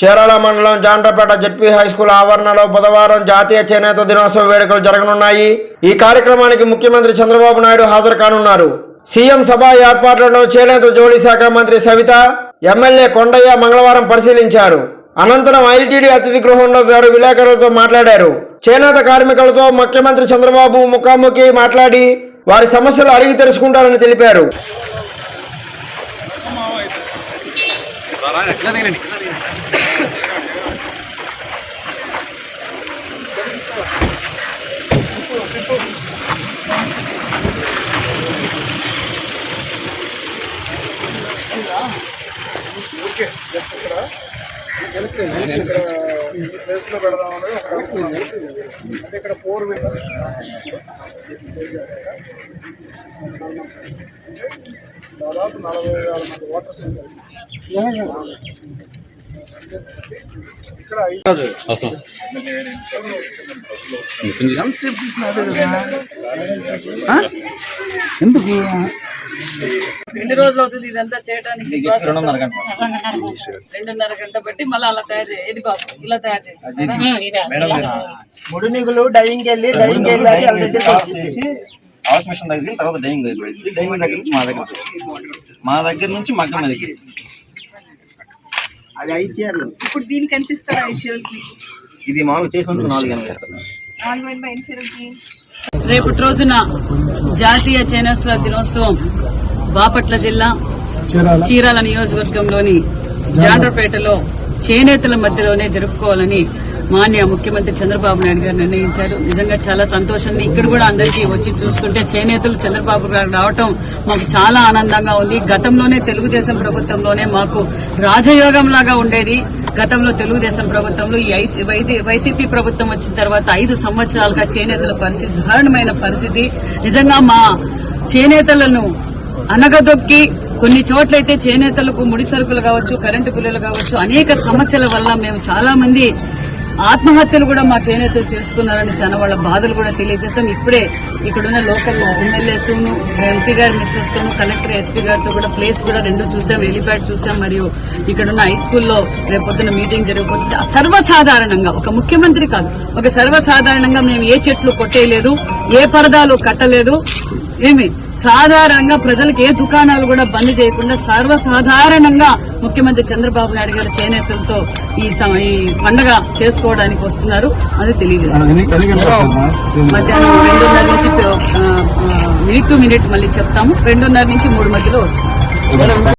చీరాల మండలం Jandrapeta ZP high school ఆవరణలో బుధవారం జాతీయ చేనేత దినోత్సవ వేడుకలు జరగనున్నాయి. ఈ కార్యక్రమానికి ముఖ్యమంత్రి చంద్రబాబు నాయుడు హాజరు కానున్నారు. సీఎం సభ ఏర్పాట్లను చేనేత జోడీ శాఖ మంత్రి సవిత ఎమ్మెల్యే కొండయ్య మంగళవారం పరిశీలించారు. అనంతరం ఐటీడీ అతిథి గృహంలో వారు విలేకరులతో మాట్లాడారు. చేనేత కార్మికులతో ముఖ్యమంత్రి చంద్రబాబు ముఖాముఖి మాట్లాడి వారి సమస్యలు అడిగి తెలుసుకుంటారని తెలిపారు. ప్లేస్లో పెడదామని అక్కడ అనుకున్నాము. అంటే ఇక్కడ ఫోర్ వీలర్ దాదాపు నలభై వేల మంది ఓటర్స్ ఉంటారు ఎందుకు? ఎన్ని రోజులు అవుతుంది ఇదంతా చేయడానికి? రెండున్నర గంట. బట్టి మళ్ళీ అలా తయారు చేయాలి ఇది బాబు ఇలా తయారు చేస్తారా ముడి నిగులు డైయింగ్ వెళ్ళి డైయింగ్ వెళ్ళి. హౌస్ మిషన్ దగ్గర తర్వాత డైనింగ్ దగ్గర. డైనింగ్ దగ్గర నుంచి మా దగ్గర మా దగ్గర. నుంచి మగ్గం మీదకి అది ఇప్పుడు దీనికి ఎంత ఇస్తారా చీరలకి ఇది మామూలు చేసినందుకు నాలుగు ఎనభై. నాలుగు చీరలకి రేపటి రోజున జాతీయ చేనేశ్వర దినోత్సవం బాపట్ల జిల్లా చీరాల. నియోజకవర్గంలోని జాండ్రపేటలో చేనేతల మధ్యలోనే జరుపుకోవాలని మాన్య ముఖ్యమంత్రి చంద్రబాబు నాయుడు గారు నిర్ణయించారు. నిజంగా చాలా సంతోషంగా ఇక్కడ కూడా అందరికీ వచ్చి చూస్తుంటే చేనేతలు చంద్రబాబు గారు రావటం మాకు చాలా ఆనందంగా ఉంది. గతంలోనే తెలుగుదేశం ప్రభుత్వంలోనే మాకు రాజయోగం లాగా ఉండేది. గతంలో తెలుగుదేశం ప్రభుత్వంలో ఈ వైసీపీ ప్రభుత్వం వచ్చిన తర్వాత ఐదు సంవత్సరాలుగా చేనేతల పరిస్థితి దారుణమైన పరిస్థితి. నిజంగా మా చేనేతలను అనగదొక్కి కొన్ని చోట్లయితే చేనేతలకు ముడి సరుకులు కావచ్చు కరెంటు బిల్లులు కావచ్చు అనేక సమస్యల వల్ల మేము చాలా మంది ఆత్మహత్యలు కూడా మా చేనేతలు చేసుకున్నారని చాలా వాళ్ళ బాధలు కూడా తెలియజేశాం. ఇప్పుడే ఇక్కడున్న లోకల్ ఎమ్మెల్యేస్ను ఎంపీ గారి మిస్సెస్ తోను కలెక్టర్ ఎస్పీ గారితో కూడా ప్లేస్ కూడా రెండు చూసాం హెలిప్యాడ్ చూసాం మరియు ఇక్కడున్న హై స్కూల్లో రేపొద్దున మీటింగ్ జరగబోతుంది సర్వసాధారణంగా ఒక ముఖ్యమంత్రి కాదు ఒక సర్వసాధారణంగా మేము ఏ చెట్లు కొట్టేయలేదు ఏ పరదాలు కట్టలేదు ఏమి? సాధారణంగా ప్రజలకు ఏ దుకాణాలు కూడా బంద్ చేయకుండా సర్వసాధారణంగా ముఖ్యమంత్రి చంద్రబాబు నాయుడు గారు చేనేతలతో ఈ పండగ చేసుకోవడానికి వస్తున్నారు. అది తెలియజేస్తున్నారు మధ్యాహ్నం రెండున్నర నుంచి మినిట్ టు మినిట్ మళ్ళీ చెప్తాము. రెండున్నర నుంచి మూడు మధ్యలో వస్తుంది.